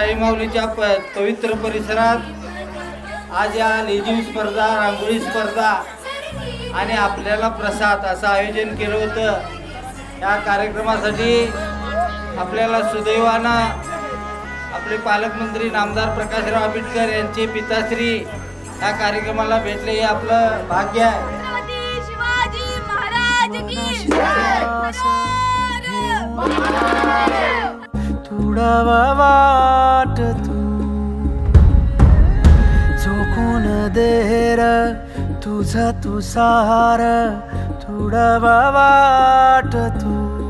ताळीमाऊलीच्या प पवित्र परिसरात आज या लेझिम स्पर्धा रांगोळी स्पर्धा आणि आपल्याला प्रसाद असं आयोजन केलं होतं. या कार्यक्रमासाठी आपल्याला सुदैवानं आपले पालकमंत्री नामदार प्रकाशराव आंबेडकर यांचे पिताश्री या कार्यक्रमाला भेटले हे आपलं भाग्य आहे. छत्रपती शिवाजी महाराज की तुडावा वाट तू झोकून देर तुझ तू सार तुडावा वाट तू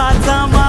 Fatama.